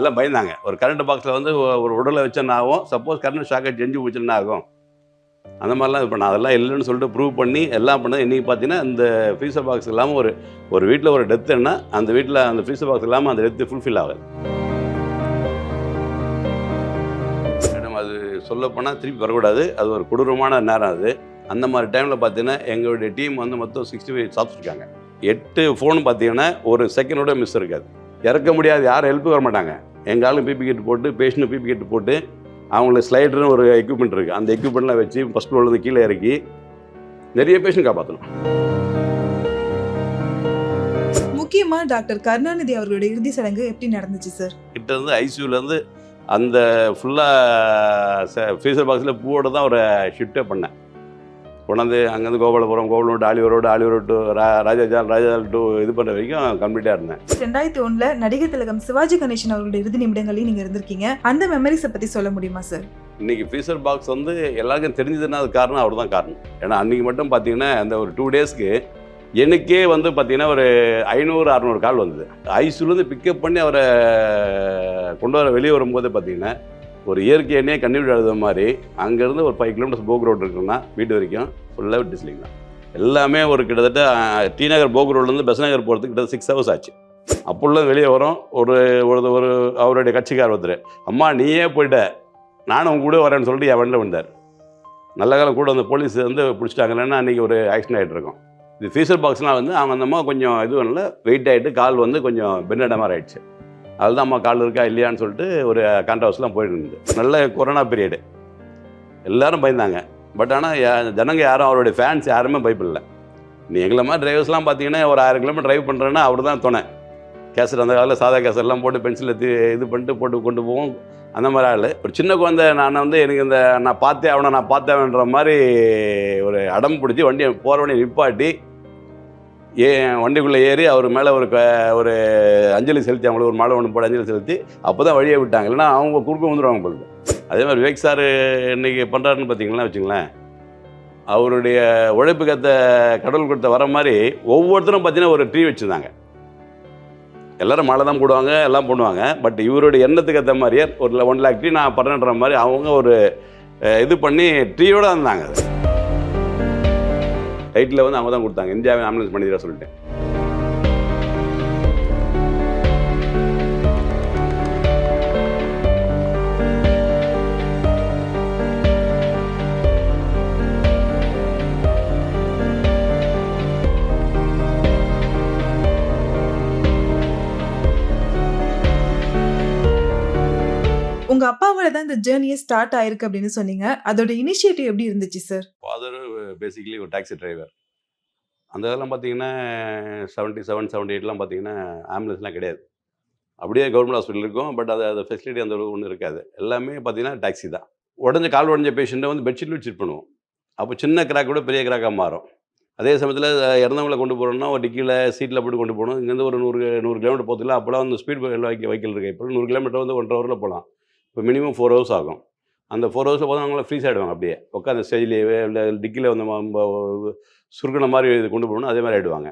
எல்லாம் பயந்தாங்க. ஒரு கரண்ட் பாக்ஸில் வந்து ஒரு உடலை வச்சேன்னா ஆகும்? சப்போஸ் கரண்ட் ஷாக்கை செஞ்சு போச்சுன்னா ஆகும்? அந்த மாதிரிலாம் இது பண்ண அதெல்லாம் இல்லைன்னு சொல்லிட்டு ப்ரூவ் பண்ணி எல்லாம் பண்ணது இன்றைக்கி பார்த்தீங்கன்னா இந்த ஃப்ரீசர் பாக்ஸ் இல்லாமல் ஒரு ஒரு வீட்டில் ஒரு டெத்துன்னா அந்த வீட்டில் அந்த ஃப்ரீசர் பாக்ஸ் இல்லாமல் அந்த டெத்து ஃபுல்ஃபில் ஆகுது மேடம் அது சொல்லப்போனால் திருப்பி வரக்கூடாது. அது ஒரு கொடூரமான நேரம் அது. அந்த மாதிரி டைமில் பார்த்தீங்கன்னா எங்களுடைய டீம் வந்து மொத்தம் சிக்ஸ்டி ஃபைவ் சாப்பிட்ருக்காங்க எட்டு ஃபோன் பார்த்தீங்கன்னா ஒரு செகண்டோட மிஸ் இருக்காது இறக்க முடியாது. யாரும் ஹெல்ப் வர மாட்டாங்க எங்கள் ஆளும் பிபி கிட் போட்டு பேஷண்ட் பிபி கிட் போட்டு அவங்களுக்கு ஸ்லைடர்னு ஒரு எக்யூப்மெண்ட் இருக்குது அந்த எக்யூப்மெண்ட்லாம் வச்சு ஃபஸ்ட் ஃப்ளோர்லேருந்து கீழே இறக்கி நிறைய பேஷண்ட் காப்பாற்றணும் முக்கியமா டாக்டர் கருணாநிதி அவர்களுடைய இறுதி சடங்கு எப்படி நடந்துச்சு சார் கிட்ட இருந்து ஐசியூலேருந்து அந்த ஃபுல்லாக ஃப்ரீசர் பாக்ஸில் பூவோட தான் ஒரு ஷிஃப்ட்டே பண்ணேன். கொண்டாந்து அங்கேருந்து Gopalapuram Gopalam to Oliver road Oliver road to Rajaji Hall ராஜாஜால் டு இது பண்ணுற வரைக்கும் கம்ப்ளீட்டாக இருந்தேன். ரெண்டாயிரத்தி ஒண்ணுல நடிகர் திலகம் சிவாஜி கணேசன் அவர்களுடைய இறுதி நிமிடங்களையும் நீங்க இருந்திருக்கீங்க. அந்த மெமரிஸை பத்தி சொல்ல முடியுமா சார் இன்னைக்கு ஃப்ரீசர் பாக்ஸ் வந்து எல்லாருக்கும் தெரிஞ்சதுன்னா அது காரணம் அவர் தான் காரணம். ஏன்னா அன்றைக்கி மட்டும் பார்த்தீங்கன்னா அந்த ஒரு டூ டேஸ்க்கு எனக்கே வந்து பார்த்தீங்கன்னா ஒரு ஐநூறு அறநூறு கால் வந்தது. ஐசியூலேருந்து பிக்கப் பண்ணி அவரை கொண்டு வர வெளியே வரும்போது பார்த்தீங்கன்னா ஒரு இயற்கை எண்ணெயே கண்ணீர் எழுத மாதிரி அங்கேருந்து ஒரு ஃபைவ் கிலோமீட்டர்ஸ் போக் ரோடு இருக்குன்னா வீட்டு வரைக்கும் ஃபுல்லாக டிஸ்லிங் தான். எல்லாமே ஒரு கிட்டத்தட்ட டி நகர் போக் ரோட்லேருந்து பெஸ் நகர் போகிறதுக்கு கிட்ட சிக்ஸ் ஹவர்ஸ் ஆச்சு. அப்போல்லாம் வெளியே வரும் ஒரு ஒரு ஒரு அவருடைய கட்சிக்கார் ஒருத்தர். அம்மா நீயே போயிட்ட. நானும் உங்க கூட வரேன்னு சொல்லிட்டு என் வண்டியில் வந்தார் நல்ல காலம் கூட அந்த போலீஸ் வந்து பிடிச்சிட்டாங்கன்னா அன்றைக்கி ஒரு ஆக்சிடென்ட் ஆகிட்டு இருக்கும். இது ஃபீச்சர் பாக்ஸ்லாம் வந்து அவங்க அந்த அம்மா கொஞ்சம் இது பண்ணல வெயிட் ஆகிட்டு கால் வந்து கொஞ்சம் பென்னட மாதிரி அதுதான் அம்மா கால் இருக்கா இல்லையான்னு சொல்லிட்டு ஒரு கான்ட்ரவர்ஸ்லாம் போயிட்டு இருந்தது. நல்ல கொரோனா பீரியடு எல்லாரும் பயந்தாங்க. பட் ஆனால் ஜனங்க யாரும் அவருடைய ஃபேன்ஸ் யாருமே பயப்படல. நீ எங்களை மாதிரி டிரைவர்ஸ்லாம் பார்த்தீங்கன்னா ஒரு ஆயிரம் கிலோமீட்டர் ட்ரைவ் பண்ணுறேன்னா அவர் தான் துணை. கேசட் அந்த காலத்தில் சாதா கேசட்லாம் போட்டு பென்சிலில் இது பண்ணிட்டு போட்டு கொண்டு போவோம். அந்த மாதிரி ஆள். ஒரு சின்ன குழந்தை நான் வந்து எனக்கு இந்த நான் பார்த்தே அவனை நான் பார்த்தேன்ற மாதிரி ஒரு அடம் பிடிச்சி வண்டியை போகிற வண்டியை நிப்பாட்டி ஏ வண்டிக்குள்ளே ஏறி அவர் மேலே ஒரு க- ஒரு அஞ்சலி செலுத்தி அவங்களுக்கு ஒரு மாலை ஒன்று போட அஞ்சலி செலுத்தி அப்போ தான் வழியை விட்டாங்க. இல்லைன்னா அவங்க குறுக்க வந்துடுவாங்க பொழுது. அதே மாதிரி விவேக் சார் இன்னைக்கு பண்ணுறாருன்னு பார்த்தீங்கன்னா வச்சுங்களேன் அவருடைய உழைப்புக்கேற்ற கடவுள் கொடுத்த வர மாதிரி ஒவ்வொருத்தரும் பார்த்தீங்கன்னா ஒரு ட்ரீ வச்சுருந்தாங்க. எல்லாரும் மாலை தான் போடுவாங்க எல்லாம் பண்ணுவாங்க. பட் இவருடைய எண்ணத்துக்கு ஏற்ற மாதிரியே ஒரு ஒன் லேக் ட்ரீ நான் பண்ணுன்ற மாதிரி அவங்க ஒரு இது பண்ணி ட்ரீயோடு இருந்தாங்க அது டைட்டில் வந்து அவங்க தான் கொடுத்தாங்க. இந்தியாவை ஆம்புலன்ஸ் பண்ணிடுறா சொல்லிட்டு. உங்க அப்பாவோட தான் இந்த ஜேர்னியே ஸ்டார்ட் ஆயிருக்கு அப்படின்னு சொன்னீங்க. அதோட இனிஷியேட்டிவ் எப்படி இருந்துச்சு சார் ஃபாதர் பேசிக்கலி ஒரு டாக்ஸி டிரைவர் அந்த இதெல்லாம் பார்த்தீங்கன்னா செவன்ட்டி செவன் செவன்ட்டி எயிட்லாம் பார்த்தீங்கன்னா ஆம்புலன்ஸ்லாம் கிடையாது. அப்படியே கவர்மெண்ட் ஹாஸ்பிட்டல் இருக்கும். பட் அது அது ஃபெசிலிட்டி அந்த ஒன்றும் இருக்காது. எல்லாமே பார்த்தீங்கன்னா டாக்ஸி தான். உடஞ்ச கால் உடஞ்ச பேஷண்ட்டை வந்து பெட்ஷீட் வச்சு பண்ணுவோம் அப்போ சின்ன கிராக் கூட பெரிய கிராக்காக மாறும். அதே சமயத்தில் இறந்தவங்களை கொண்டு போகிறோம்னா ஒரு டிக்கியில் சீட்டில் போட்டு கொண்டு போகணும். இங்கேருந்து ஒரு நூறு நூறு கிலோமீட்டர் போகிறதுல அப்போலாம் வந்து ஸ்பீட் வைக்க வைக்கல் இருக்குது இப்போ நூறு கிலோமீட்டர் வந்து ஒன்றரை ஹவரில் போகலாம். இப்போ மினிமம் ஃபோர் ஹவர்ஸ் ஆகும். அந்த ஃபோர் ஹவர்ஸில் போதும் அவங்கள ஃப்ரீஸ் ஆகிடுவாங்க அப்படியே. உட்காந்து ஸ்டேஜ்லேயே இல்லை டிக்கியில் வந்து சுருக்கின மாதிரி இது கொண்டு போகணும் அதே மாதிரி ஆகிடுவாங்க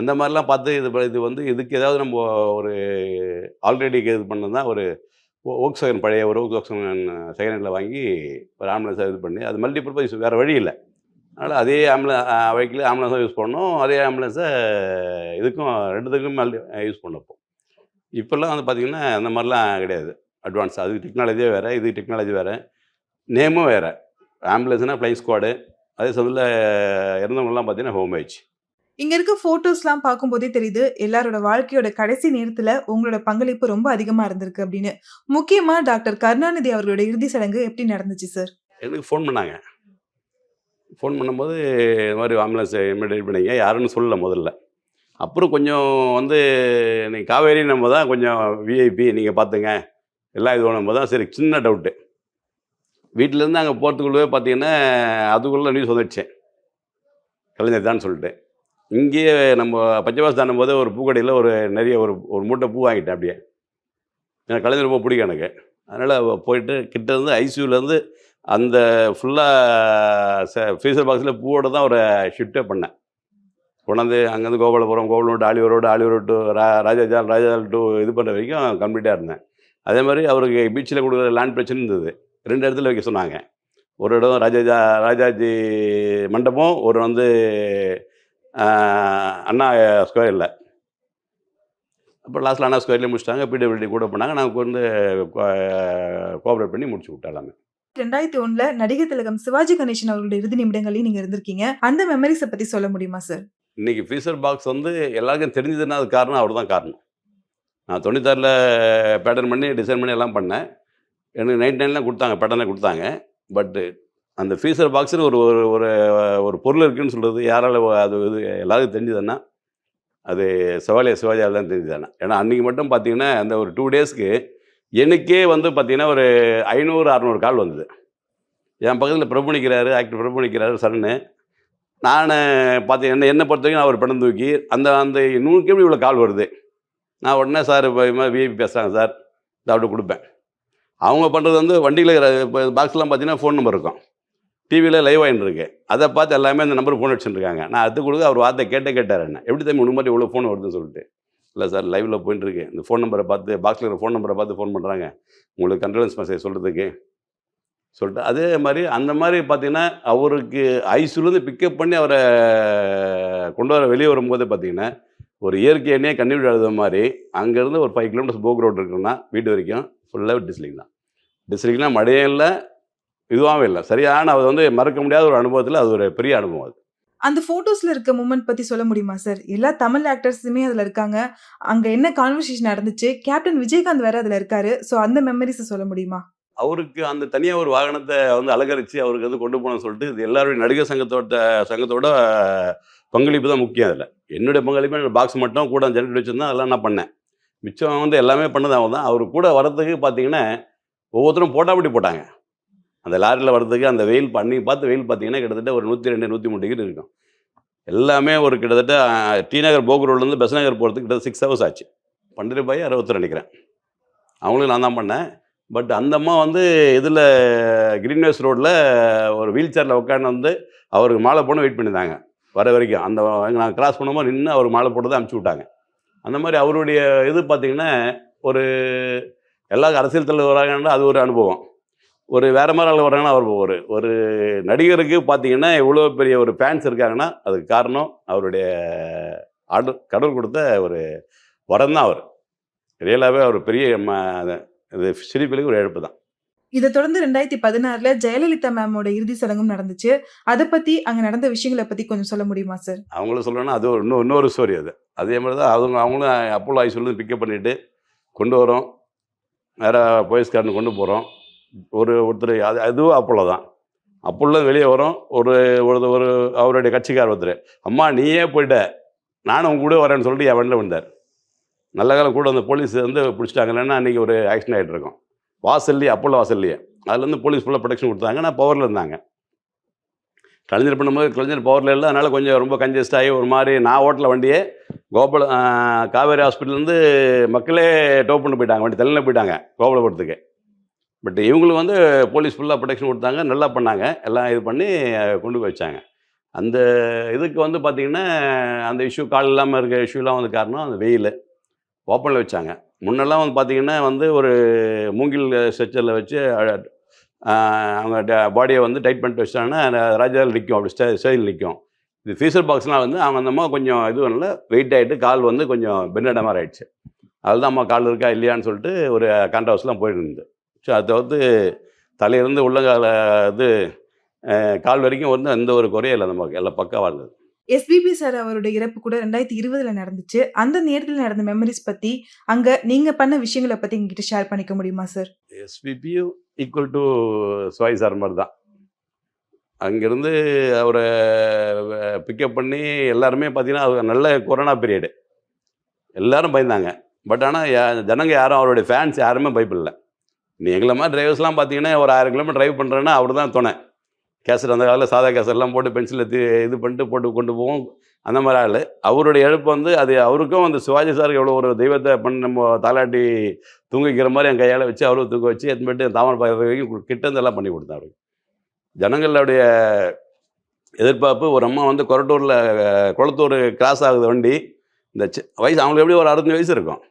அந்த மாதிரிலாம் பார்த்து இது இது வந்து இதுக்கு ஏதாவது நம்ம ஒரு ஆல்ரெடி இது பண்ணது தான் ஒரு ஓக் செகண்ட் பழைய ஒரு ஓக் செகண்ட் செகண்ட் ஹேண்டில் வாங்கி ஒரு ஆம்புலன்ஸாக இது பண்ணி அது மல்டிபர்பஸ் வேறு வழி இல்லை. அதனால் அதே ஆம்புலன்ஸ் வெஹிக்கிள் ஆம்புலன்ஸாக யூஸ் பண்ணோம் அதே ஆம்புலன்ஸை இதுக்கும் ரெண்டுத்துக்கும் மல்டி யூஸ் பண்ணப்போ இப்போல்லாம் வந்து பார்த்திங்கன்னா அந்த மாதிரிலாம் கிடையாது. அட்வான்ஸ். அது டெக்னாலஜியே வேறு இது டெக்னாலஜி வேறு. நேமும் வேறு. ஆம்புலன்ஸ்னால் ஃப்ளைங் ஸ்குவாடு. அதே சமயத்தில் இறந்தவங்கலாம் பார்த்தீங்கன்னா ஹோம் ஏஜ் இங்க இருக்க போட்டோஸ்லாம் பார்க்கும்போதே தெரியுது எல்லாரோட வாழ்க்கையோட கடைசி நேரத்துல உங்களோட பங்களிப்பு ரொம்ப அதிகமா இருந்திருக்கு அப்படின்னு. முக்கியமா டாக்டர் கருணாநிதி அவர்களோட இறுதி சடங்கு எப்படி நடந்துச்சு சார்? எனக்கு ஃபோன் பண்ணாங்க. ஃபோன் பண்ணும்போது இது மாதிரி ஆம்புலன்ஸ் இமிடியேட் பண்ணீங்க. யாருன்னு சொல்லல முதல்ல. அப்புறம் கொஞ்சம் வந்து நீங்கள் காவேரி நம்ம தான் கொஞ்சம் விஐபி நீங்கள் பார்த்துங்க. எல்லாம் இது பண்ணும்போது தான். சரி சின்ன டவுட்டு வீட்டிலேருந்து அங்கே போகிறதுக்குள்ளவே பார்த்தீங்கன்னா அதுக்குள்ளே நியூஸ் வந்துடுச்சேன் கலைஞர் தான் சொல்லிட்டு. இங்கேயே நம்ம பச்சைவாசு தாண்டும் போது ஒரு பூக்கடையில் ஒரு நிறைய ஒரு ஒரு மூட்டை பூ வாங்கிட்டேன் அப்படியே. எனக்கு கலைஞர் ரொம்ப பிடிக்கும் எனக்கு. அதனால் போயிட்டு கிட்டேருந்து ஐசியூலேருந்து அந்த ஃபுல்லாக ஃப்ரீசர் பாக்ஸில் பூவோட தான் ஒரு ஷிஃப்ட்டே பண்ணேன். கொண்டாந்து அங்கேருந்து Gopalapuram Gopalam to Oliver road Oliver to ரா ராஜாஜால் ராஜாஜால் டு இது பண்ணுற வரைக்கும் கம்ப்ளீட்டாக இருந்தேன். அதே மாதிரி அவருக்கு பீச்சில் கொடுக்குற லேண்ட் பிரச்சனை இருந்தது. ரெண்டு இடத்துல வைக்க சொன்னாங்க. ஒரு இடம் ராஜாஜா ராஜாஜி மண்டபம் ஒரு வந்து அண்ணா ஸ்கொயரில் அப்புறம் லாஸ்ட்டில் அண்ணா ஸ்கொயர்லேயே முடிச்சிட்டாங்க. பிடபிள்யூடி கூட பண்ணாங்க நாங்கள் வந்து கோஆப்ரேட் பண்ணி முடிச்சு விட்டோம் எல்லாமே. ரெண்டாயிரத்தி ஒண்ணுல நடிகர் திலகம் சிவாஜி கணேசன் அவர்களுடைய இறுதி நிமிடங்களையும் நீங்க இருந்திருக்கீங்க. அந்த மெமரிஸை பத்தி சொல்ல முடியுமா சார் இன்னைக்கு ஃப்ரீசர் பாக்ஸ் வந்து எல்லாருக்கும் தெரிஞ்சதுன்னா அது காரணம் அவர் தான் காரணம். நான் தொண்ணூத்தாறில் பேட்டர்ன் பண்ணி டிசைன் பண்ணி எல்லாம் பண்ணேன். எனக்கு நைட் நைன்லாம் கொடுத்தாங்க பேட்டர்னே கொடுத்தாங்க. பட்டு அந்த ஃப்ரீசர் பாக்ஸ்னு ஒரு ஒரு ஒரு ஒரு பொருள் இருக்குதுன்னு சொல்கிறது யாரால் அது இது எல்லாருக்கும் தெரிஞ்சதுன்னா அது சிவாலய சிவாஜியால் தான் தெரிஞ்சதுன்னா. ஏன்னா அன்றைக்கி மட்டும் பார்த்தீங்கன்னா அந்த ஒரு டூ டேஸ்க்கு எனக்கே வந்து பார்த்தீங்கன்னா ஒரு ஐநூறு அறநூறு கால் வந்தது. என் பக்கத்தில் பிரபு நிற்கிறாரு ஆக்டர் பிரபு நிற்கிறாரு நான் பார்த்து என்ன என்னை பொறுத்த வரைக்கும் நான் ஒரு படம் தூக்கி அந்த அந்த நூறுக்கு எப்படி இவ்வளோ கால் வருது. நான் உடனே சார் இப்போ இது மாதிரி விஐபி பேசுகிறாங்க சார். இதை அப்படி கொடுப்பேன். அவங்க பண்ணுறது வந்து வண்டியில் இப்போ பாக்ஸ்லாம் பார்த்தீங்கன்னா ஃபோன் நம்பர் இருக்கும். டிவியில் லைவ் ஆகிட்டு இருக்கு. அதை பார்த்து எல்லாமே அந்த நம்பர் ஃபோன் அடிச்சுட்டுருக்காங்க. நான் அது கொடுக்க அவர் வார்த்தை கேட்டே கேட்டார் என்ன. எப்படி தம்பி உனக்கு மாதிரி இவ்வளோ ஃபோன் வருதுன்னு சொல்லிட்டு. இல்லை சார் லைவில் போயிட்டு இருக்கு. இந்த ஃபோன் நம்பரை பார்த்து பாக்ஸில் இருக்கிற ஃபோன் நம்பரை பார்த்து ஃபோன் பண்ணுறாங்க உங்களுக்கு கண்டலன்ஸ் மெசேஜ் சொல்கிறதுக்கு சொல்லிட்டு அதே மாதிரி அந்த மாதிரி பார்த்தீங்கன்னா அவருக்கு ஐஸ்லேருந்து பிக்கப் பண்ணி அவரை கொண்டு வர வெளியே வரும்போது பார்த்தீங்கன்னா ஒரு இயற்கை எண்ணெயை கண்ணீர் எழுத மாதிரி அங்கேருந்து ஒரு ஃபைவ் கிலோமீட்டர்ஸ் போக் ரோடு இருக்குன்னா வீட்டு வரைக்கும் ஃபுல்லாக டிஸ்லிங் தான். டிஸ்லிங்னா மழையே இல்லை இதுவாகவும் இல்லை. சரியான அது வந்து மறக்க முடியாத ஒரு அனுபவத்தில் அது ஒரு பெரிய அனுபவம் அது. அந்த போட்டோஸ்ல இருக்க மூமெண்ட் பத்தி சொல்ல முடியுமா சார் எல்லா தமிழ் ஆக்டர்ஸுமே அதுல இருக்காங்க. அங்க என்ன கான்வர்சேஷன் நடந்துச்சு? கேப்டன் விஜயகாந்த் வேற அதுல இருக்காரு. சோ அந்த மெமரிஸை சொல்ல முடியுமா? அவருக்கு அந்த தனியாக ஒரு வாகனத்தை வந்து அலங்கரித்து அவருக்கு வந்து கொண்டு போகணும்னு சொல்லிட்டு இது எல்லாருடைய நடிகர் சங்கத்தோட சங்கத்தோட பங்களிப்பு தான் முக்கியம் அதில். என்னுடைய பங்களிப்பு பாக்ஸ் மட்டும் கூட ஜெனரேட் வச்சுருந்தா அதெல்லாம் நான் பண்ணேன். மிச்சம் வந்து எல்லாமே பண்ணது அவன் தான் அவர் கூட வரதுக்கு பார்த்தீங்கன்னா ஒவ்வொருத்தரும் போட்டாப்பட்டி போட்டாங்க. அந்த லாரியில் வரதுக்கு அந்த வெயில் பண்ணி பார்த்து வெயில் பார்த்தீங்கன்னா கிட்டத்தட்ட ஒரு நூற்றி ரெண்டு நூற்றி மூணு டிகிரி இருக்கும். எல்லாமே ஒரு கிட்டத்தட்ட டி நகர் போக் ரோட்லேருந்து பெஸ் நகர் போகிறதுக்கு கிட்டத்தட்ட சிக்ஸ் ஹவர்ஸ் ஆச்சு. பன்னெண்டு பாய் அறுபத்தர் நினைக்கிறேன். அவங்களும் நான் தான் பண்ணேன். பட் அந்த அம்மா வந்து இதில் கிரீன்வேஸ் ரோட்டில் ஒரு வீல் சேரில் உட்காந்து வந்து அவருக்கு மாலை போன வெயிட் பண்ணியிருந்தாங்க. வர வரைக்கும். அந்த நான் கிராஸ் பண்ணும்போது நின்று அவர் மாலை போட்டு தான் அனுப்பிச்சி விட்டாங்க. அந்த மாதிரி அவருடைய இது பார்த்திங்கன்னா ஒரு எல்லா அரசியல் தலைவர் வராங்கன்னா அது ஒரு அனுபவம். ஒரு வேறு மாதிரி ஆள் வராங்கன்னா அவர் ஒரு ஒரு நடிகருக்கு பார்த்தீங்கன்னா இவ்வளோ பெரிய ஒரு ஃபேன்ஸ் இருக்காங்கன்னா அதுக்கு காரணம் அவருடைய ஆர்டர் கடவுள் கொடுத்த ஒரு வரம் தான் அவர். ரியலாகவே அவர் பெரிய ம- இது சிரிப்பிலுக்கு ஒரு இழப்பு தான். இதை தொடர்ந்து ரெண்டாயிரத்தி பதினாறுல ஜெயலலிதா மேமோட இறுதி சடங்கும் நடந்துச்சு. அதை பத்தி அங்க நடந்த விஷயங்களை பத்தி கொஞ்சம் சொல்ல முடியுமா சார் அவங்களும் சொல்லணும்னா அது ஒரு இன்னும் இன்னொரு ஸ்டோரி அது. அதே மாதிரி தான் அவங்க அவங்களும் அப்போலோ சொல்லி பிக்கப் பண்ணிட்டு கொண்டு வரோம். வேறு போயஸ்காரனு கொண்டு போகிறோம் ஒரு ஒருத்தர் அது அதுவும் அப்போலோ தான். அப்போல்லோ வெளியே வரோம். ஒரு ஒரு ஒரு அவருடைய கட்சிக்கார் ஒருத்தர். அம்மா நீயே போயிட்ட. நானும் உங்க கூட வரேன்னு சொல்லிட்டு என் வண்டியில் வந்தார் நல்ல காலம் கூட அந்த போலீஸ் வந்து பிடிச்சிட்டாங்க. இல்லைன்னா அன்றைக்கி ஒரு ஆக்சிடென்ட் ஆகிட்டு இருக்கோம். வாசல்லையே அப்போல்லோ வாசல்லையே அதுலேருந்து போலீஸ் ஃபுல்லாக ப்ரொடெக்ஷன் கொடுத்தாங்க. நான் பவரில் இருந்தாங்க. கலைஞர் பண்ணும்போது கலைஞர் பவரில் இல்லை. அதனால் கொஞ்சம் ரொம்ப கன்ஜஸ்ட் ஆகி ஒரு மாதிரி நான் ஓட்டல வண்டியே கோபால காவேரி ஹாஸ்பிட்டல்லேருந்து மக்களே டோ பண்ணி போயிட்டாங்க. வண்டி தலையில் போயிட்டாங்க கோபாலபுரத்துக்கு பட் இவங்களுக்கு வந்து போலீஸ் ஃபுல்லாக ப்ரொடெக்ஷன் கொடுத்தாங்க. நல்லா பண்ணாங்க. எல்லாம் இது பண்ணி கொண்டு போய் வச்சாங்க. அந்த இதுக்கு வந்து பார்த்திங்கன்னா அந்த இஷ்யூ கால் இல்லாமல் இருக்க இஷ்யூலாம் வந்து காரணம் அந்த வெயில். ஓப்பனில் வச்சாங்க. முன்னெல்லாம் வந்து பார்த்திங்கன்னா வந்து ஒரு மூங்கில் ஸ்ட்ரெச்சரில் வச்சு அவங்க பாடியை வந்து டைட் பண்ணிட்டு வச்சிட்டாங்கன்னா ராஜாவில் நிற்கும் அப்படி ஸ்டே ஸ்டைல் நிற்கும் இது ஃபீசர் பாக்ஸ்னால் வந்து அவங்க அந்த அம்மா கொஞ்சம் இது பண்ணல வெயிட் ஆகிட்டு கால் வந்து கொஞ்சம் பென்னட மாதிரி ஆகிடுச்சு அதுதான் அம்மா கால் இருக்கா இல்லையான்னு சொல்லிட்டு ஒரு கான்ட்ரவர்ஸ்லாம் போயிட்டு ஸோ அதை தவிர்த்து தலையிலேருந்து உள்ளங்கால இது கால் வரைக்கும் வந்து எந்த ஒரு குறையும் இல்லை நமக்கு எல்லாம் பக்காவாக இருந்தது எஸ்பிபி சார் அவருடைய இறப்பு கூட ரெண்டாயிரத்தி இருபதுல நடந்துச்சு. அந்த நேரத்தில் நடந்த மெமரிஸ் பத்தி அங்க நீங்க பண்ண விஷயங்களை பத்தி எங்ககிட்ட ஷேர் பண்ணிக்க முடியுமா சார் எஸ்பிபியும் ஈக்குவல் டு சுவாய் சார் மாதிரி தான் அங்கேருந்து அவரை பிக்கப் பண்ணி எல்லாருமே பார்த்தீங்கன்னா அது நல்ல கொரோனா பீரியடு எல்லாரும் பயந்தாங்க. பட் ஆனால் ஜனங்க யாரும் அவருடைய ஃபேன்ஸ் யாருமே பயப்படல. நீ எங்களை மாதிரி டிரைவர்ஸ்லாம் பார்த்தீங்கன்னா ஒரு ஆயிரம் கிலோமீட்டர் டிரைவ் பண்ணுறேன்னா அவர் தான் துணை. கேசட் அந்த காலத்தில் சாதா கேசட்லாம் போட்டு பென்சிலில் இது பண்ணிட்டு போட்டு கொண்டு போவோம். அந்த மாதிரி ஆள். அவருடைய எழுப்பு வந்து அது அவருக்கும் அந்த சிவாஜி சாருக்கு எவ்வளோ ஒரு தெய்வத்தை பண்ணி நம்ம தாலாட்டி தூங்கிக்கிற மாதிரி என் கையால் வச்சு அவரும் தூக்க வச்சு எடுத்துட்டு தாமரை பார்க்குற வரைக்கும் கிட்ட எல்லாம் பண்ணி கொடுத்தேன் அவருக்கு ஜனங்களுடைய எதிர்பார்ப்பு ஒரு அம்மா வந்து கொரட்டூரில் குளத்தூர் கிராஸ் ஆகுது வண்டி. இந்த சி- வயசு அவங்களுக்கு எப்படி ஒரு அறுபத்தஞ்சு வயசு இருக்கும்.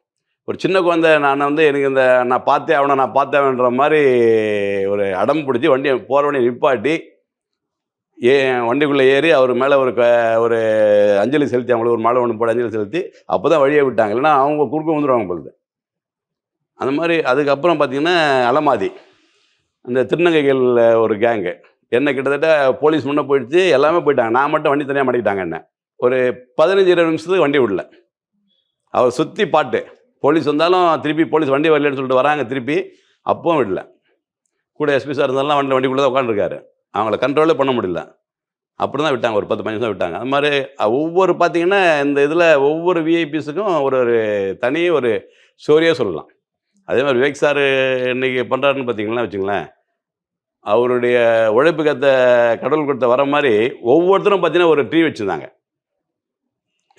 ஒரு சின்ன குழந்தை நான் வந்து எனக்கு இந்த நான் பார்த்தே அவனை நான் பார்த்தேன்ற மாதிரி ஒரு அடம் பிடிச்சி வண்டியை போகிற வண்டியை நிப்பாட்டி ஏ வண்டிக்குள்ளே ஏறி அவர் மேலே ஒரு க ஒரு அஞ்சலி செலுத்தி அவங்களுக்கு ஒரு மாலை ஒன்று போட அஞ்சலி செலுத்தி அப்போ தான் வழியை விட்டாங்க. இல்லைன்னா அவங்க குறுக்க வந்துடுவாங்க பொழுது. அந்த மாதிரி அதுக்கப்புறம் பார்த்தீங்கன்னா அலமாதி. அந்த திருநங்கைகள் ஒரு கேங்கு என்ன கிட்டத்தட்ட போலீஸ் முன்னே போயிடுச்சு எல்லாமே போயிட்டாங்க. நான் மட்டும் வண்டி தனியாக மாட்டிக்கிட்டாங்க என்ன. ஒரு பதினஞ்சு இருபது நிமிஷத்துக்கு வண்டி விடல. அவர் சுற்றி பாட்டு. போலீஸ் வந்தாலும் திருப்பி போலீஸ் வண்டி வரலன்னு சொல்லிட்டு வராங்க திருப்பி அப்பவும் விடல. கூட எஸ்பி சார் இருந்தாலும் வண்டி வண்டிக்குள்ளே தான் உட்காந்துருக்காரு அவங்கள கண்ட்ரோலே பண்ண முடியல. அப்படி தான் விட்டாங்க. ஒரு பத்து பதினஞ்சு தான் விட்டாங்க. அது மாதிரி ஒவ்வொரு பார்த்தீங்கன்னா இந்த இதில் ஒவ்வொரு விஐபிஸுக்கும் ஒரு ஒரு தனி ஒரு ஸ்டோரியாக சொல்லலாம். அதே மாதிரி விவேக் சார் இன்னைக்கு பண்ணுறாருன்னு பார்த்தீங்கன்னா வச்சுங்களேன் அவருடைய உழைப்பு கத்த கடவுள் கொடுத்த வர மாதிரி ஒவ்வொருத்தரும் பார்த்தீங்கன்னா ஒரு ட்ரீ வச்சுருந்தாங்க.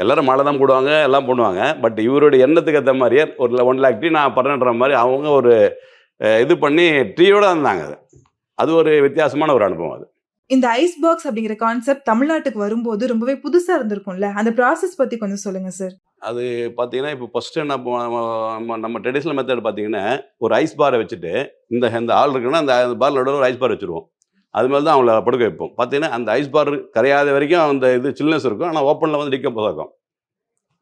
எல்லாரும் மழை தான் போடுவாங்க எல்லாம் பண்ணுவாங்க. பட் இவருடைய எண்ணத்துக்கு ஏற்ற மாதிரியே ஒரு ஒன் லேக் ட்ரீ நான் பண்ணுற மாதிரி அவங்க ஒரு இது பண்ணி ட்ரீயோடு இருந்தாங்க அது. அது ஒரு வித்தியாசமான ஒரு அனுபவம் அது. இந்த ஐஸ் பாக்ஸ் அப்படிங்கிற கான்செப்ட் தமிழ்நாட்டுக்கு வரும்போது ரொம்பவே புதுசா இருந்திருக்கும்ல? அந்த ப்ராசஸ் பத்தி கொஞ்சம் சொல்லுங்க சார். அது பார்த்தீங்கன்னா இப்போ ஃபஸ்ட்டு நம்ம நம்ம ட்ரெடிஷ்னல் மெத்தட் பார்த்தீங்கன்னா ஒரு ஐஸ் பாரை வச்சுட்டு இந்த இந்த ஆள் இருக்குன்னா அந்த பாரில் ஒரு ஐஸ் பார் வச்சுருவோம். அது மாதிரி தான் அவங்கள படுக்க வைப்போம். பார்த்தீங்கன்னா அந்த ஐஸ் பார் கரையாத வரைக்கும் அந்த இது சில்னஸ் இருக்கும். ஆனால் ஓப்பனில் வந்து டிக்கம்போஸ் ஆகும்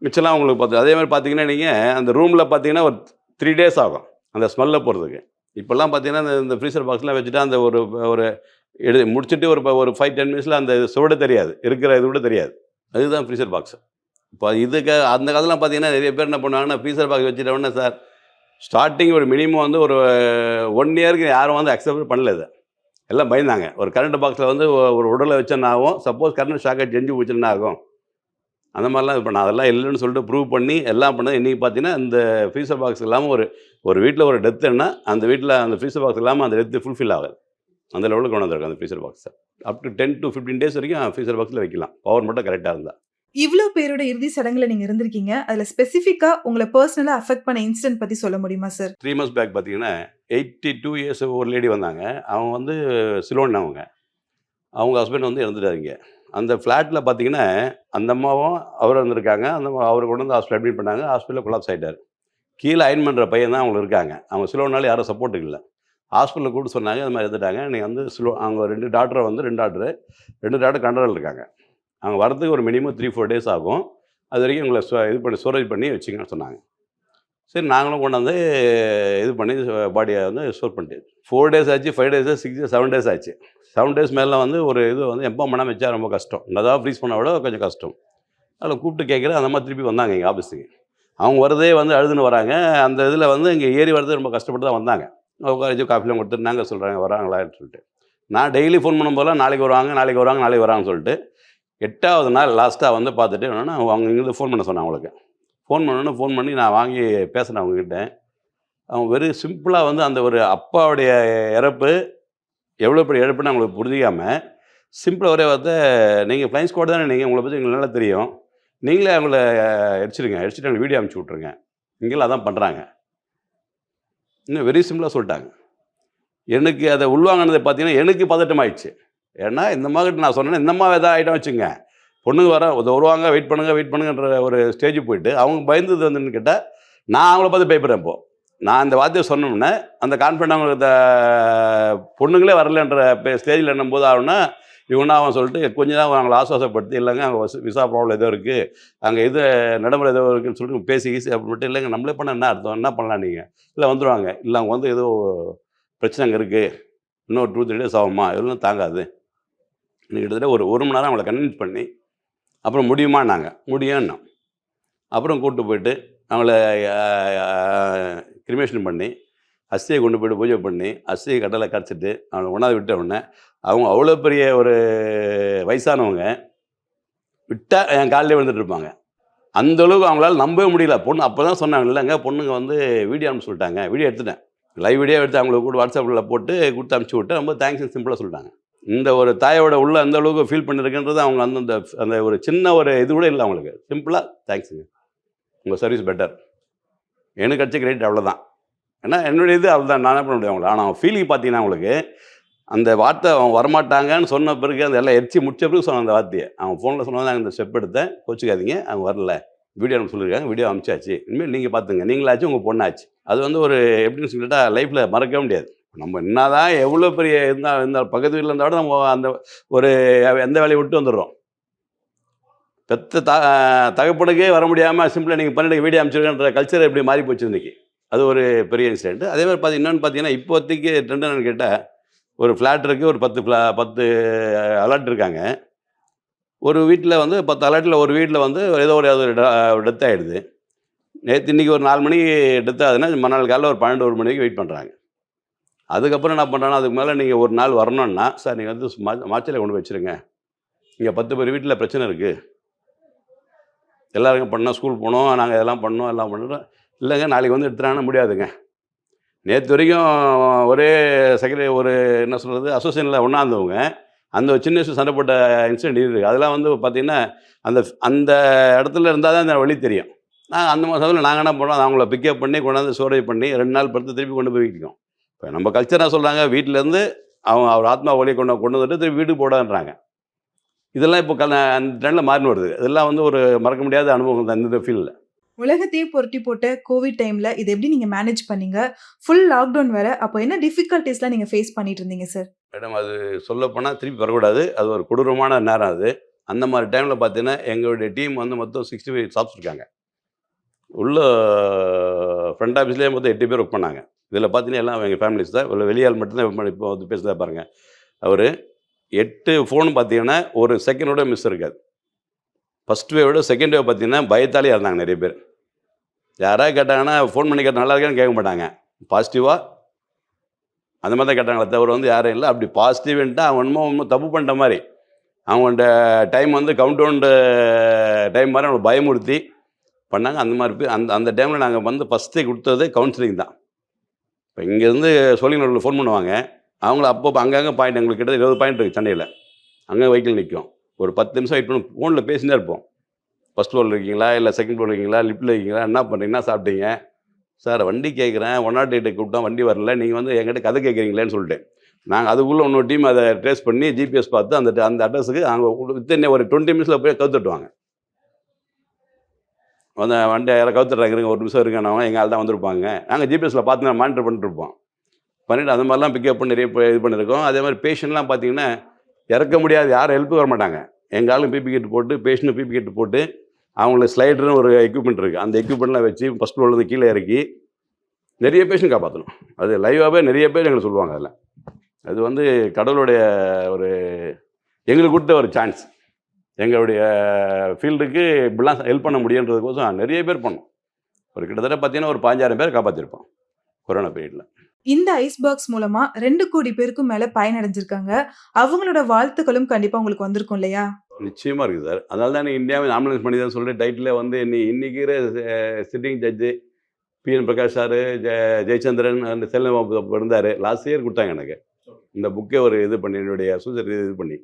மிச்சம்லாம் உங்களுக்கு பார்த்து அதே மாதிரி பார்த்தீங்கன்னா நீங்கள் அந்த ரூமில் பார்த்தீங்கன்னா ஒரு த்ரீ டேஸ் ஆகும். அந்த ஸ்மெல்ல போகிறதுக்கு இப்போல்லாம் பார்த்தீங்கன்னா இந்த இந்த ஃப்ரீசர் பாக்ஸ்லாம் வச்சுட்டு அந்த ஒரு ஒரு எடு முடிச்சுட்டு ஒரு ஒரு ஃபைவ் டென் மினிட்ஸில் அந்த சுவட தெரியாது. இருக்கிற இது கூட தெரியாது. அதுதான் ஃப்ரீசர் பாக்ஸ் இப்போ இதுக்கு அந்த காலத்தில் பார்த்தீங்கன்னா நிறைய பேர் என்ன பண்ணுவாங்கன்னா ஃப்ரீசர் பாக்ஸ் வச்சுட்டோன்னே சார் ஸ்டார்டிங் ஒரு மினிமம் வந்து ஒரு ஒன் இயருக்கு யாரும் வந்து அக்செப்ட் பண்ணல இதை. எல்லாம் பயந்தாங்க. ஒரு கரண்ட் பாக்ஸில் வந்து ஒரு உடலை வச்சோன்னாகும் சப்போஸ் கரண்ட் ஷாக்கை செஞ்சு வச்சுன்னா ஆகும். அந்த மாதிரிலாம் இது பண்ண அதெல்லாம் இல்லைன்னு சொல்லிட்டு ப்ரூவ் பண்ணி எல்லாம் பண்ணது இன்றைக்கி பார்த்தீங்கன்னா இந்த ஃப்ரீசர் பாக்ஸ் இல்லாமல் ஒரு ஒரு வீட்டில் ஒரு டெத்துன்னா அந்த வீட்டில் அந்த ஃப்ரீசர் பாக்ஸ் இல்லாமல் அந்த டெத்து ஃபுல்ஃபில் ஆகாது. அந்த லெவலுக்கு கொண்டு வந்திருக்கும் அந்த ஃப்ரீசர் பாக்ஸை up to ten to fifteen days வரைக்கும் ஃப்ரீசர் பாக்ஸில் வைக்கலாம். பவர் மட்டும் கரெக்டாக இருந்தால் இவ்ளோ பேரோட இறுதி சடங்குல நீங்க இருந்திருக்கீங்க. அதுல ஸ்பெசிஃபிக்கா உங்களை பர்சனலா அஃபெக்ட் பண்ண இன்சிடென்ட் பத்தி சொல்ல முடியுமா சார் த்ரீ மந்த்ஸ் பேக் பார்த்தீங்கன்னா எயிட்டி டூ இயர்ஸ் ஒரு லேடி வந்தாங்க. அவங்க வந்து சிலோன் அவங்க. அவங்க ஹஸ்பண்ட் வந்து இறந்துட்டாங்க அந்த ஃப்ளாட்டில் பார்த்தீங்கன்னா அந்த அம்மாவும் அவர் வந்திருக்காங்க. அந்த அவரை அவர் கொண்டு வந்து ஹாஸ்பிட்டல் அட்மிட் பண்ணாங்க. ஹாஸ்பிட்டலில் கொலாப்ஸ் ஆகிட்டார் கீழே அயன் பண்ணுற பையன் தான் அவங்க இருக்காங்க. அவங்க சிலோனால யாரும் சப்போர்ட்டுக்கு இல்லை. ஹாஸ்பிட்டலில் கூப்பிட்டு சொன்னாங்க அது மாதிரி இருந்துட்டாங்க. நீங்கள் வந்து சிலோ அவங்க ரெண்டு டாக்டரை வந்து ரெண்டு டாக்டரு ரெண்டு டாக்டர் கண்ட்ரோல் இருக்காங்க. அவங்க வரதுக்கு ஒரு மினிமம் த்ரீ ஃபோர் டேஸ் ஆகும். அது வரைக்கும் உங்களை ஸ்டோ- இது பண்ணி ஸ்டோரேஜ் பண்ணி வச்சிங்கன்னு சொன்னாங்க. சரி நாங்களும் கொண்டாந்து இது பண்ணி பாடியை வந்து ஸ்டோர் பண்ணிட்டு ஃபோர் டேஸ் ஆச்சு five days six seven days ஆச்சு. செவன் டேஸ் மேலே வந்து ஒரு இது வந்து எப்போ பண்ணாமல் வச்சா ரொம்ப கஷ்டம். அதாவது ஃப்ரீஸ் பண்ண விட கொஞ்சம் கஷ்டம். அதில் கூப்பிட்டு கேட்குறேன் அந்த மாதிரி திருப்பி வந்தாங்க எங்கள் ஆஃபீஸுக்கு அவங்க வரதே வந்து அழுதுன்னு வராங்க. அந்த இதில் வந்து இங்கே ஏறி வரதே ரொம்ப கஷ்டப்பட்டு தான் வந்தாங்க. உட்கார காஃபிலாம் கொடுத்துட்டு நாங்கள் சொல்கிறாங்க வராங்களான்னு சொல்லிட்டு. நான் டெய்லி ஃபோன் பண்ணும்போதெல்லாம் நாளைக்கு வருவாங்க நாளைக்கு வருவாங்க நாளைக்கு வராங்கன்னு சொல்லிட்டு எட்டாவது நாள் லாஸ்ட்டாக வந்து பார்த்துட்டு என்னென்னா அவங்க இங்கேருந்து ஃபோன் பண்ண சொன்னேன் அவங்களுக்கு. ஃபோன் பண்ணணும்னு ஃபோன் பண்ணி நான் வாங்கி பேசினேன் அவங்ககிட்ட. அவங்க வெறும் சிம்பிளாக வந்து அந்த ஒரு அப்பாவுடைய இறப்பு எவ்வளோ பெரிய இழப்புன்னு அவங்களுக்கு புரிஞ்சிக்காமல் சிம்பிளாக ஒரே வார்த்தை நீங்கள் ஃப்ளைங் ஸ்குவாட் தானே நீங்கள் உங்களை பற்றி எங்களுக்கு நல்லா தெரியும். நீங்களே அவங்கள அடிச்சிடுங்க அடிச்சுட்டு எங்களுக்கு வீடியோ அனுப்பிச்சி விட்ருங்க நீங்களும் அதான் பண்ணுறாங்க இன்னும் வெரி சிம்பிளாக சொல்லிட்டாங்க. எனக்கு அதை உள்வாங்கினதை பார்த்தீங்கன்னா எனக்கு பதட்டம் ஆயிடுச்சு ஏன்னா இந்த மாதிரி நான் சொன்னேன்னா இந்த மாதிரி எதாவது ஆகிட்டோம் வச்சுங்க பொண்ணுங்க வர வருவாங்க வெயிட் பண்ணுங்க வெயிட் பண்ணுங்கன்ற ஒரு ஸ்டேஜ் போயிட்டு அவங்க பயந்தது வந்துன்னு கேட்டால் நான் அவங்கள பார்த்து பயப்படுறேன் இப்போது நான் இந்த வார்த்தையை சொன்னோம்னா அந்த கான்ஃபிடண்ட் அவங்களுக்கு இந்த பொண்ணுங்களே வரலன்ற ஸ்டேஜில் என்னும்போது ஆகும்னா இவனா அவன் சொல்லிட்டு கொஞ்ச நேரம் அவங்களை ஆசுவாசப்படுத்தி இல்லைங்க அங்கே விசா ப்ராப்ளம் ஏதோ இருக்குது அங்கே இது நடைமுறை ஏதோ இருக்குன்னு சொல்லிட்டு பேசி கீசி அப்படி இல்லைங்க நம்மளே பண்ண என்ன அர்த்தம்? என்ன பண்ணலாம் நீங்கள் இல்லை வந்துடுவாங்க இல்லை அவங்க வந்து ஏதோ பிரச்சனை அங்கே இருக்குது இன்னும் டூ த்ரீ டேஸ் ஆகுமா? இதெல்லாம் தாங்காது. இன்னும் கிட்டத்தட்ட ஒரு ஒரு மணி நேரம் அவங்கள கன்வின்ஸ் பண்ணி அப்புறம் முடியுமா நாங்கள் முடியும்னா அப்புறம் கூப்பிட்டு போயிட்டு அவங்கள கிரிமேஷன் பண்ணி அஸ்தியை கொண்டு போயிட்டு பூஜை பண்ணி அஸ்தியை கடலை கரைச்சிட்டு அவனை ஒன்றாவது விட்ட உடனே அவங்க அவ்வளோ பெரிய ஒரு வயசானவங்க விட்டால் என் காலிலே விழுந்துட்டு இருப்பாங்க. அந்த அளவுக்கு அவங்களால நம்பவே முடியல. பொண்ணு அப்போ தான் சொன்னாங்க இல்லைங்க பொண்ணுங்க வந்து வீடியோ அனுப்பிச்சு சொல்லிட்டாங்க வீடியோ எடுத்துட்டேன். லைவ் வீடியோ எடுத்து அவங்களுக்கு கூட வாட்ஸ்அப்பில் போட்டு கொடுத்து அனுப்பிச்சி விட்டு ரொம்ப தேங்க்ஸ் சிம்பிளாக சொல்லிட்டாங்க. இந்த ஒரு தாயோட உள்ள அந்த அளவுக்கு ஃபீல் பண்ணிருக்குன்றது அவங்க அந்த அந்த ஒரு சின்ன ஒரு இது கூட இல்லை அவங்களுக்கு. சிம்பிளாக தேங்க்ஸுங்க உங்கள் சர்வீஸ் பெட்டர் எனக்கு கிடச்ச கிரெடிட் அவ்வளோதான் ஏன்னா என்னுடைய இது அவ்வளோதான் நானே பண்ண முடியும் அவங்கள? ஆனால் ஃபீலிங் பார்த்தீங்கன்னா அவங்களுக்கு அந்த வார்த்தை அவன் வரமாட்டாங்கன்னு சொன்ன பிறகு அந்த எல்லாம் எரிச்சு முடிச்ச பிறகு சொன்ன அந்த வார்த்தையை. அவன் ஃபோனில் சொன்னதான் இந்த ஸ்டெப் எடுத்தேன். கோச்சிக்காதீங்க. அவங்க வரல. வீடியோ அனுப்பி சொல்லியிருக்காங்க. வீடியோ அனுப்பிச்சாச்சு. இனிமேல் நீங்கள் பார்த்துங்க நீங்களாச்சு உங்கள் பொண்ணாச்சு. அது வந்து ஒரு எப்படின்னு சொல்லிட்டா லைஃப்பில் மறக்கவே முடியாது. நம்ம என்னதான் எவ்வளோ பெரிய இருந்தால் இருந்தால் பக்கத்து வீட்டில் இருந்தால் கூட நம்ம அந்த ஒரு எந்த வேலையை விட்டு வந்துடுறோம். பெத்த த தகப்பனுக்கே வர முடியாமல் சிம்பிளாக நீங்கள் பண்ணிட்டு வீடியோ அமைச்சிருக்கன்ற கல்ச்சர் எப்படி மாறி போச்சு இன்னைக்கு? அது ஒரு பெரிய இன்சிடென்ட் அதே மாதிரி பார்த்து இன்னொன்று பார்த்தீங்கன்னா இப்போதைக்கு ட்ரெண்ட் என்னன்னு கேட்டால் ஒரு ஃப்ளாட் இருக்குது ஒரு பத்து ஃப்ளா பத்து அலர்ட் இருக்காங்க. ஒரு வீட்டில் வந்து பத்து அலர்ட்டில் ஒரு வீட்டில் வந்து ஏதோ ஒரு ஏதோ ஒரு டெத் ஆகிடுது நேற்று இன்றைக்கி ஒரு நாலு மணிக்கு டெத் ஆகுதுன்னா மறுநாள் காலையில் ஒரு பன்னெண்டு ஒரு மணிக்கு வெயிட் பண்ணுறாங்க அதுக்கப்புறம் என்ன பண்ணுறாங்கன்னா அதுக்கு மேலே நீங்கள் ஒரு நாள் வரணும்னா சார் நீங்கள் வந்து மா மாச்சலை கொண்டு போய் வச்சுருங்க. இங்கே பத்து பேர் வீட்டில் பிரச்சனை இருக்குது எல்லாருக்கும் பண்ணோம் ஸ்கூல் போனோம் நாங்கள் இதெல்லாம் பண்ணோம் எல்லாம் பண்ணுறோம் இல்லைங்க நாளைக்கு வந்து எடுத்துறாங்கன்னா முடியாதுங்க. நேற்று வரைக்கும் ஒரே செக்ரட்டரி ஒரு என்ன சொல்கிறது அசோசியேஷனில் ஒன்றாந்தவங்க அந்த சின்ன வயசு சண்டை போட்ட இன்சிடென்ட் இருக்குது அதெல்லாம் வந்து பார்த்திங்கன்னா அந்த அந்த இடத்துல இருந்தால் தான் அந்த வழி தெரியும். நான் அந்த மாதிரி நாங்கள் என்ன பண்ணுறோம் அவங்கள பிக்கப் பண்ணி கொண்டாந்து ஸ்டோரேஜ் பண்ணி ரெண்டு நாள் படுத்து திருப்பி கொண்டு போய் வைக்கணும் இப்போ நம்ம கல்ச்சராக சொல்கிறாங்க வீட்டிலேருந்து அவங்க அவர் ஆத்மா வழியை கொண்டு கொண்டு வந்துட்டு திருப்பி வீட்டுக்கு போடான்றாங்க இதெல்லாம் இப்போ கல அந்த ட்ரெண்டில் மாறினு வருது. இதெல்லாம் வந்து ஒரு மறக்க முடியாத அனுபவம் தான் இந்த ஃபீல்டில் உலகத்தையே புரட்டி போட்ட கோவிட் டைம்ல இதை எப்படி நீங்க மேனேஜ் பண்ணீங்க? ஃபுல் லாக்டவுன் வேற. அப்போ என்ன டிஃபிகல்ட்டிஸ்லாம் நீங்க ஃபேஸ் பண்ணிட்டு இருந்தீங்க சார் மேடம் அது சொல்லப்போனால் திருப்பி வரக்கூடாது. அது ஒரு கொடூரமான நேரம் அது. அந்த மாதிரி டைமில் பார்த்தீங்கன்னா எங்களுடைய டீம் வந்து மொத்தம் சிக்ஸ்டி ஃபைவ் ஸ்டாஃப்ஸ் இருக்காங்க. உள்ள ஃப்ரண்ட் ஆஃபீஸ்லேயே மொத்தம் எட்டு பேர் ஒர்க் பண்ணாங்க. இதில் பார்த்தீங்கன்னா எல்லாம் எங்கள் ஃபேமிலிஸ் தான். இல்லை வெளியால் மட்டும்தான் இப்போ வந்து பேசுதா பாருங்கள் அவர் எட்டு ஃபோன் பார்த்தீங்கன்னா ஒரு செகண்டோட மிஸ் இருக்காது. ஃபஸ்ட் வேவோட செகண்ட் வேவ் பார்த்தீங்கன்னா பயத்தாலே இருந்தாங்க நிறைய பேர். யாராவது கேட்டாங்கன்னா ஃபோன் பண்ணி கேட்டால் நல்லா இருக்கான்னு கேட்க மாட்டாங்க. பாசிட்டிவாக அந்த மாதிரி தான் கேட்டாங்களே தவிர வந்து யாரும் இல்லை. அப்படி பாசிட்டிவ்ன்ட்டு அவன் ஒன்றும் ஒன்றும் தப்பு பண்ணிட்ட மாதிரி. அவங்கள்ட்ட டைம் வந்து கவுண்ட் டவுன் டைம் மாதிரி அவங்களை பயமுறுத்தி பண்ணாங்க. அந்த மாதிரி அந்த அந்த டைமில் நாங்கள் வந்து ஃபஸ்ட்டு கொடுத்தது கவுன்சிலிங் தான். இப்போ இங்கேருந்து சோழிங்கநல்லூரில் ஃபோன் பண்ணுவாங்க. அவங்கள அப்போ அங்கங்கே பாயிண்ட் எங்களுக்கு கிட்ட இருபது பாயிண்ட் இருக்குது சென்னையில். அங்கே வெஹிக்கிள் நிற்கும் ஒரு பத்து நிமிஷம் வெயிட் பண்ணி ஃபோனில் பேசினே இருப்போம். ஃபஸ்ட் ஃப்ளோரில் இருக்கீங்களா இல்லை செகண்ட் ஃப்ளோரில் இருக்கீங்களா லிஃப்ட்டில் இருக்கீங்களா என்ன பண்ணுறீங்க என்ன சாப்பிட்டீங்க? சார் வண்டி கேட்குறேன் ஒன் நாட் எயிட்டை கூப்பிட்டா வண்டி வரல நீங்கள் வந்து என்கிட்ட கதை கேட்குறீங்களேன்னு சொல்லிட்டு. நாங்கள் அதுக்குள்ளே இன்னொரு டீம் அதை ட்ரேஸ் பண்ணி ஜிபிஎஸ் பார்த்து அந்த அந்த அட்ரஸுக்கு அவங்க வித்தின் ஒரு டுவெண்ட்டி மினிட்ஸில் போய் கவுத்துட்டுவாங்க வந்து வண்டி யாரை கவுத்துட்றாங்க ஒரு நிமிஷம் இருக்கானவங்க எங்கள் ஆள் தான் வந்திருப்பாங்க. நாங்கள் ஜிபிஎஸில் பார்த்து நான் மானிட்டர் பண்ணிட்டு பண்ணிவிட்டு அந்த மாதிரிலாம் பிக்கப் பண்ணி நிறைய இது பண்ணியிருக்கோம் அதே மாதிரி பேஷண்ட்லாம் பார்த்தீங்கன்னா இறக்க முடியாது. யாரும் ஹெல்ப் வர மாட்டாங்க. எங்கள் ஆளும் பிபி கிட் போட்டு பேஷண்ட்டு பிபி கிட் போட்டு அவங்களுக்கு ஸ்லைடர்னு ஒரு எக்யூப்மெண்ட் இருக்குது அந்த எக்யூப்மெண்ட்லாம் வச்சு ஃபஸ்ட் ஃப்ளோர்லேருந்து கீழே இறக்கி நிறைய பேஷண்ட் காப்பாற்றணும் அது லைவாகவே நிறைய பேர் எங்களுக்கு சொல்லுவாங்க அதில். அது வந்து கடவுளுடைய ஒரு எங்களுக்கு கொடுத்த ஒரு சான்ஸ் எங்களுடைய ஃபீல்டுக்கு இப்படிலாம் ஹெல்ப் பண்ண முடியுன்றதுக்கோசம் நிறைய பேர் பண்ணோம். ஒரு கிட்டத்தட்ட பார்த்தீங்கன்னா ஒரு பாஞ்சாயிரம் பேர் காப்பாற்றிருப்போம் கொரோனா பீரியடில் இந்த ஐஸ் பாக்ஸ் மூலமா ரெண்டு கோடி பேருக்கும் மேல பயனடைஞ்சிருக்காங்க. அவங்களோட வாழ்த்துக்களும் கண்டிப்பா உங்களுக்கு வந்திருக்கும் இல்லையா? நிச்சயமாக இருக்குது சார். அதனால தான் இந்தியாவை ஆம்புலன்ஸ் பண்ணி தான் சொல்லிட்டு டைட்டில் வந்து இன்னி இன்னைக்கு sitting judge P N Prakash sir Jayachandran அந்த செல்லம் இருந்தார். லாஸ்ட் இயர் கொடுத்தாங்க எனக்கு. இந்த புக்கே ஒரு இது பண்ணி என்னுடைய அசோசியேட் இது பண்ணி.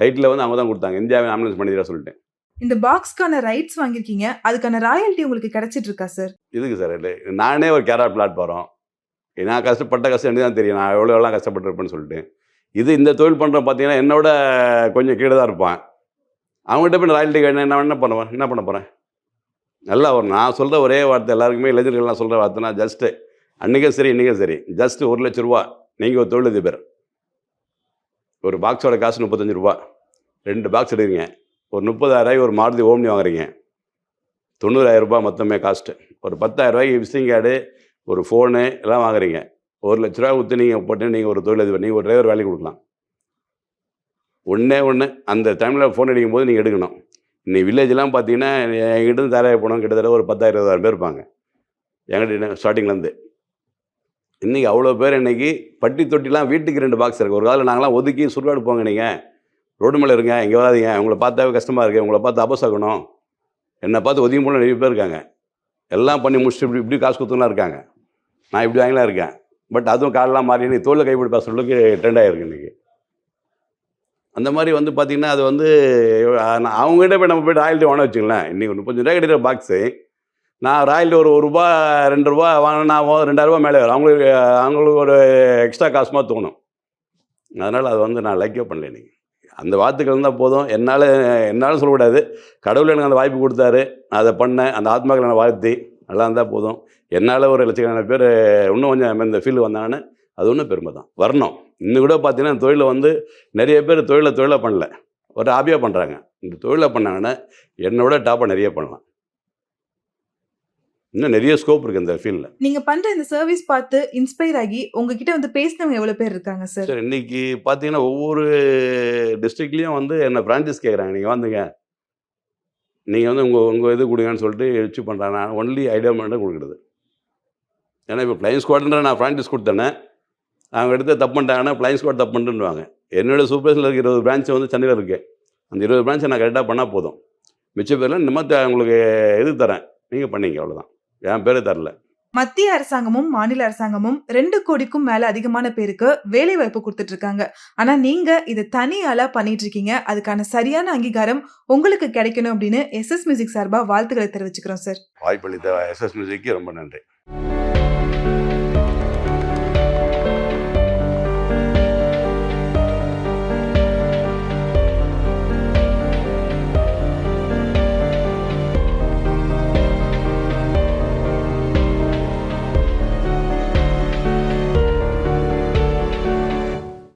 டைட்டில் வந்து அவங்க தான் கொடுத்தாங்க. இந்தியாவை ஆம்புலன்ஸ் பண்ணி தான் சொல்லிட்டு. இந்த பாக்ஸ்க்கான ரைட்ஸ் வாங்கியிருக்கீங்க. அதுக்கான ராயல்ட்டி உங்களுக்கு கிடைச்சிட்டு இருக்கா சார் இதுக்கு சார் இல்லை நானே ஒரு கேரா பிளாட்ஃபாரம் நான் கஷ்டப்பட்ட கஷ்டம் எனக்கு தான் தெரியும். நான் எவ்வளோ எவ்வளோ கஷ்டப்பட்டிருப்பேன்னு சொல்லிட்டு. இது இந்த தொழில் பண்ணுற பார்த்தீங்கன்னா என்னோட கொஞ்சம் கீழே தான் இருப்பான். அவங்ககிட்ட போய் ராயல்ட்டி என்ன என்ன என்ன பண்ணுவேன் என்ன பண்ண போகிறேன் நல்லா வரும் நான் சொல்கிற ஒரே வார்த்தை எல்லாருக்குமே இளைஞர்கள்லாம் சொல்கிற வார்த்தைனா ஜஸ்ட்டு அன்றைக்கும் சரி இன்றைக்கும் சரி. ஜஸ்ட் ஒரு லட்ச ரூபா. நீங்கள் ஒரு தொழிலதிபர். ஒரு பாக்ஸோட காசு முப்பத்தஞ்சு ரூபா. ரெண்டு பாக்ஸ் எடுக்கிறீங்க. ஒரு முப்பதாயிரரூபாய்க்கு ஒரு மாருதி ஓம்னி வாங்குறீங்க. தொண்ணூறாயிரம் ரூபாய் மொத்தமே காஸ்ட்டு ஒரு பத்தாயிரரூபாய்க்கு விசிங் விசிட்டிங் கார்டு ஒரு ஃபோனு எல்லாம் வாங்குறீங்க. ஒரு லட்ச ரூபா ஊற்றி நீங்கள் போட்டு நீங்கள் ஒரு தொழிலதிபர் நீங்கள் ஒரு டிரைவர் வேலைக்கு கொடுக்கலாம். ஒன்றே ஒன்று அந்த டைமில் ஃபோன் அடிக்கும் போது நீங்கள் எடுக்கணும். இன்னைக்கு வில்லேஜ்லாம் பார்த்தீங்கன்னா எங்கிட்ட இருந்து போனோம் கிட்டத்தட்ட ஒரு பத்தாயிரம் இருபதாயிரம் பேர் இருப்பாங்க. எங்கிட்ட ஸ்டார்டிங்லேருந்து இன்றைக்கி அவ்வளோ பேர் இன்னைக்கு பட்டி தொட்டிலாம் வீட்டுக்கு ரெண்டு பாக்ஸ் இருக்குது ஒரு காலத்தில் நாங்களாம் ஒதுக்கி சுடுகாடு போங்க நீங்கள் ரோடு மேலே இருங்க இங்கே வராதீங்க. உங்களை பார்த்தாவே கஷ்டமாக இருக்குது உங்களை பார்த்து அபசகணும் என்னை பார்த்து ஒதுங்கி போன நிறைய பேர் இருக்காங்க. எல்லாம் பண்ணி முடிச்சுட்டு இப்படி இப்படி காசு கொடுத்துலாம் இருக்காங்க. நான் இப்படி வாங்கலாம் இருக்கேன். பட் அதுவும் காலெலாம் மாறி நீ தோளில் கைப்பிடி பேசுறதுக்கு ட்ரெண்ட் ஆகிருக்கு இன்றைக்கி அந்த மாதிரி வந்து பார்த்திங்கன்னா அது வந்து நான் அவங்ககிட்ட போய் நம்ம போய்ட்டு ராயல்ட்டி வாங்க வச்சுங்களேன் இன்றைக்கி ஒரு முப்பத்தஞ்சு ரூபாய் கிடைக்கிற பாக்ஸு நான் ராயல்ட்டி ஒரு ஒரு ரூபா ரெண்டு ரூபா வாங்கினா ரெண்டாயிரரூபா மேலே வரும். அவங்களுக்கு அவங்களுக்கு ஒரு எக்ஸ்ட்ரா காசுமாக தோணும். அதனால் அது வந்து நான் லைக்கே பண்ணல இன்னைக்கு. அந்த வாத்துக்கள் இருந்தால் போதும். என்னால் என்னால் சொல்லக்கூடாது கடவுள் எனக்கு அந்த வாய்ப்பு கொடுத்தாரு. நான் அதை பண்ணேன். அந்த ஆத்மாக்களை நான் வாழ்த்தி. நல்லா இருந்தால் போதும். என்னால் ஒரு லட்சக்கணக்கான பேர் இன்னும் கொஞ்சம் இந்த ஃபீல்டு வந்தாங்கன்னு அது ஒன்றும் பெருமை தான். வரணும். இன்னும் கூட பார்த்தீங்கன்னா தொழிலை வந்து நிறைய பேர் தொழிலை தொழிலை பண்ணல. ஒரு ஹாபியாக பண்ணுறாங்க இந்த தொழிலை பண்ணாங்கன்னா என்னோட டாப்பாக நிறைய பண்ணலாம். இன்னும் நிறைய ஸ்கோப் இருக்குது இந்த ஃபீல்டில் நீங்க பண்ற இந்த சர்வீஸ் பார்த்து இன்ஸ்பயர் ஆகி உங்ககிட்ட வந்து பேசினவங்க எவ்வளவு பேர் இருக்காங்க சார் சார் இன்னைக்கு பார்த்தீங்கன்னா ஒவ்வொரு டிஸ்ட்ரிக்ட்லேயும் வந்து என்ன பிரான்ச்சஸ் கேட்குறாங்க நீங்கள் வந்துங்க. நீங்கள் வந்து உங்கள் உங்கள் இது கொடுங்கன்னு சொல்லிட்டு வச்சு பண்ணுறாங்க நான் ஒன்லி ஐடியா மட்டும் கொடுக்குறது. ஏன்னா இப்போ ஃப்ளைங் ஸ்குவாட்ன்ற நான் ஃப்ரான்ச்சைஸ் கொடுத்தேனே அவங்க எடுத்து தப்பு பண்ணிட்டாங்கன்னா ஃப்ளைங் ஸ்குவாட் தப்பு பண்ணுவாங்க என்னோட சூப்பர்ஸில் இருக்க இருபது பிரான்ச் வந்து சென்னையில் இருக்குது அந்த இருபது பிரான்ச்சை நான் கரெக்டாக பண்ணால் போதும். மிச்ச பேரில் இந்த மாதிரி உங்களுக்கு இது தரேன். நீங்கள் பண்ணிங்க அவ்வளோதான் என் பேரே தரல. மத்திய அரசாங்கமும் மாநில அரசாங்கமும் ரெண்டு கோடிக்கும் மேல அதிகமான பேருக்கு வேலை வாய்ப்பு கொடுத்துட்டு இருக்காங்க ஆனா நீங்க இதை தனி ஆளா பண்ணிட்டு இருக்கீங்க அதுக்கான சரியான அங்கீகாரம் உங்களுக்கு கிடைக்கணும் அப்படின்னு எஸ் எஸ் மியூசிக் சார்பா வாழ்த்துக்களை தெரிவிச்சுக்கிறோம் சார். வாய்ப்பளித்த எஸ்எஸ் மியூசிக்கு ரொம்ப நன்றி.